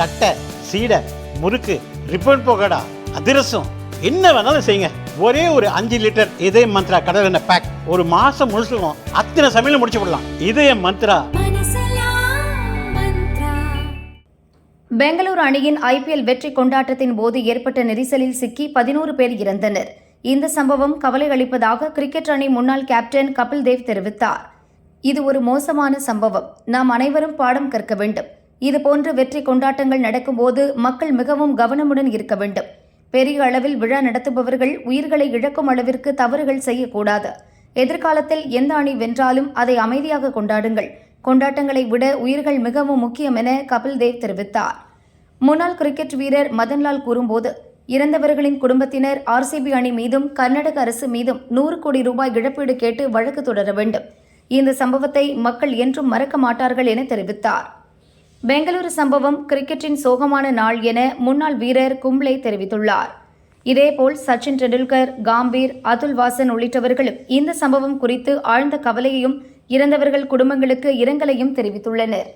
தட்டை சீடை முறுக்கு ரிப்பன் போகடா அதிரசம் என்ன வேணாலும் செய்யுங்க. ஒரே ஒரு அஞ்சு லிட்டர் இதய மந்த்ரா கடல் எண்ணெய் பேக் ஒரு மாசம் முழுசுக்கும் அத்தனை சமையல் முடிச்சு விடலாம் இதய மந்த்ரா. பெங்களூரு அணியின் ஐபிஎல் வெற்றி கொண்டாட்டத்தின் போது ஏற்பட்ட நெரிசலில் சிக்கி பதினோரு பேர் இறந்தனர். இந்த சம்பவம் கவலை அளிப்பதாக கிரிக்கெட் அணி முன்னாள் கேப்டன் கபில் தேவ் தெரிவித்தார். இது ஒரு மோசமான சம்பவம். நாம் அனைவரும் பாடம் கற்க வேண்டும். இதுபோன்ற வெற்றி கொண்டாட்டங்கள் நடக்கும்போது மக்கள் மிகவும் கவனமுடன் இருக்க வேண்டும். பெரிய அளவில் விழா நடத்துபவர்கள் உயிர்களை இழக்கும் அளவிற்கு தவறுகள் செய்யக்கூடாது. எதிர்காலத்தில் எந்த அணி வென்றாலும் அதை அமைதியாக கொண்டாடுங்கள். கொண்டாட்டங்களை விட உயிர்கள் மிகவும் முக்கியம் என கபில் தேவ் தெரிவித்தார். முன்னாள் கிரிக்கெட் வீரர் மதன்லால் கூறும்போது இறந்தவர்களின் குடும்பத்தினர் ஆர்சிபி அணி மீதும் கர்நாடக அரசு மீதும் நூறு கோடி ரூபாய் இழப்பீடு கேட்டு வழக்கு தொடர வேண்டும். இந்த சம்பவத்தை மக்கள் என்றும் மறக்க மாட்டார்கள் என தெரிவித்தார். பெங்களூரு சம்பவம் கிரிக்கெட்டின் சோகமான நாள் என முன்னாள் வீரர் கும்ப்ளே தெரிவித்துள்ளார். இதேபோல் சச்சின் டெண்டுல்கர் காம்பீர் அதுல் வாசன் உள்ளிட்டவர்களும் இந்த சம்பவம் குறித்து ஆழ்ந்த கவலையையும் இறந்தவர்கள் குடும்பங்களுக்கு இரங்கலையும் தெரிவித்துள்ளனர்.